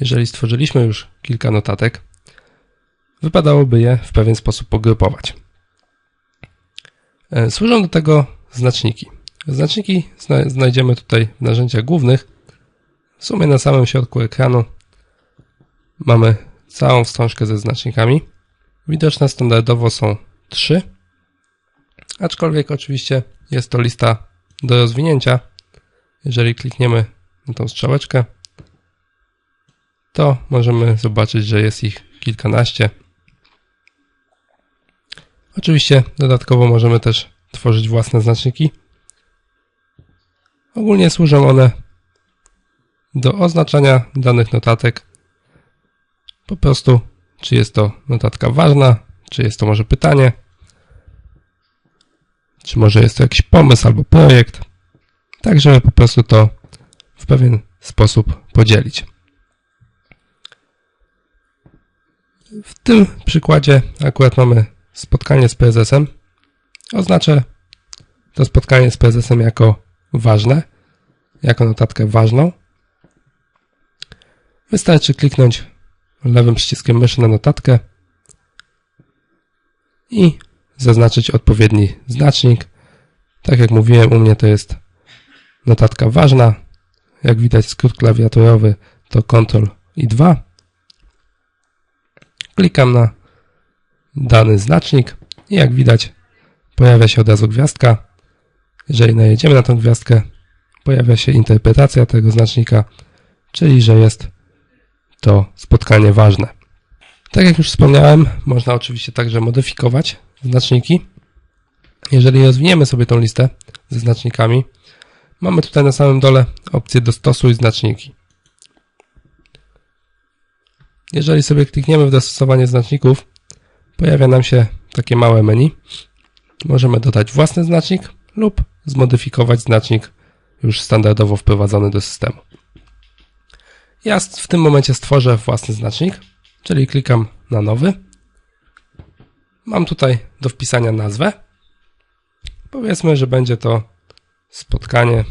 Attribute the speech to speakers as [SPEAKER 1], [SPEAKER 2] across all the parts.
[SPEAKER 1] jeżeli stworzyliśmy już kilka notatek, wypadałoby je w pewien sposób pogrupować. E, Służą do tego znaczniki. Znaczniki zna- znajdziemy tutaj w narzędziach głównych. W sumie na samym środku ekranu mamy całą wstążkę ze znacznikami. Widoczne standardowo są trzy, aczkolwiek oczywiście jest to lista do rozwinięcia. Jeżeli klikniemy na tą strzałeczkę, to możemy zobaczyć, że jest ich kilkanaście. Oczywiście dodatkowo możemy też tworzyć własne znaczniki. Ogólnie służą one do oznaczania danych notatek. Po prostu, czy jest to notatka ważna, czy jest to może pytanie, czy może jest to jakiś pomysł albo projekt. Tak, żeby po prostu to w pewien sposób podzielić. W tym przykładzie akurat mamy spotkanie z prezesem. Oznaczę to spotkanie z prezesem jako ważne, jako notatkę ważną. Wystarczy kliknąć lewym przyciskiem myszy na notatkę i zaznaczyć odpowiedni znacznik. Tak jak mówiłem, u mnie to jest notatka ważna. Jak widać skrót klawiaturowy to Ctrl i 2. Klikam na dany znacznik i jak widać pojawia się od razu gwiazdka. Jeżeli najedziemy na tą gwiazdkę, pojawia się interpretacja tego znacznika, czyli że jest to spotkanie ważne. Tak jak już wspomniałem, można oczywiście także modyfikować znaczniki. Jeżeli rozwiniemy sobie tą listę ze znacznikami, mamy tutaj na samym dole opcję dostosuj znaczniki. Jeżeli sobie klikniemy w dostosowanie znaczników, pojawia nam się takie małe menu. Możemy dodać własny znacznik lub zmodyfikować znacznik już standardowo wprowadzony do systemu. Ja w tym momencie stworzę własny znacznik, czyli klikam na nowy. Mam tutaj do wpisania nazwę. Powiedzmy, że będzie to spotkanie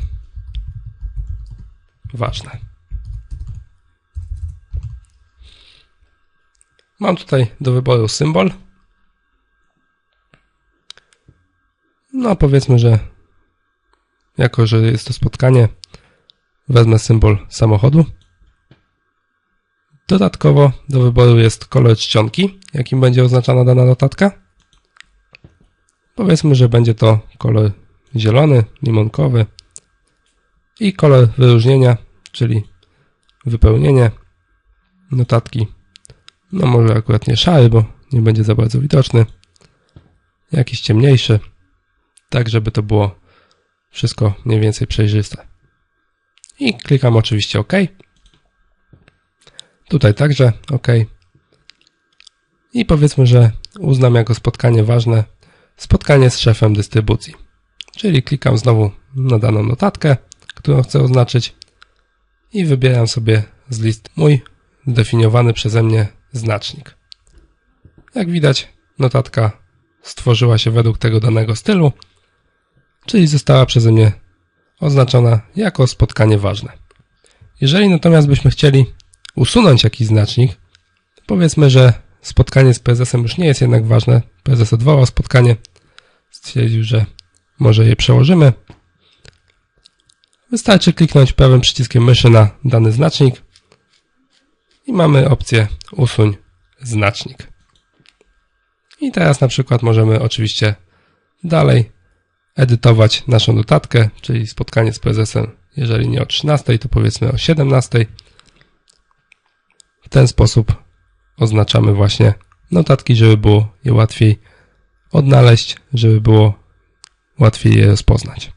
[SPEAKER 1] ważne. Mam tutaj do wyboru symbol. No, powiedzmy, że jako, że jest to spotkanie, wezmę symbol samochodu. Dodatkowo do wyboru jest kolor czcionki, jakim będzie oznaczana dana notatka. Powiedzmy, że będzie to kolor zielony, limonkowy i kolor wyróżnienia, czyli wypełnienie notatki. No może akurat nie szary, bo nie będzie za bardzo widoczny. Jakiś ciemniejszy, tak żeby to było wszystko mniej więcej przejrzyste. I klikam oczywiście OK. Tutaj także OK. I powiedzmy, że uznam jako spotkanie ważne spotkanie z szefem dystrybucji. Czyli klikam znowu na daną notatkę, którą chcę oznaczyć i wybieram sobie z list mój zdefiniowany przeze mnie znacznik. Jak widać, notatka stworzyła się według tego danego stylu, czyli została przeze mnie oznaczona jako spotkanie ważne. Jeżeli natomiast byśmy chcieli usunąć jakiś znacznik, powiedzmy, że spotkanie z prezesem już nie jest jednak ważne, prezes odwołał spotkanie, stwierdził, że może je przełożymy. Wystarczy kliknąć prawym przyciskiem myszy na dany znacznik i mamy opcję usuń znacznik. I teraz na przykład możemy oczywiście dalej edytować naszą notatkę, czyli spotkanie z prezesem, jeżeli nie o 13, to powiedzmy o 17. W ten sposób oznaczamy właśnie notatki, żeby było je łatwiej odnaleźć, żeby było łatwiej je rozpoznać.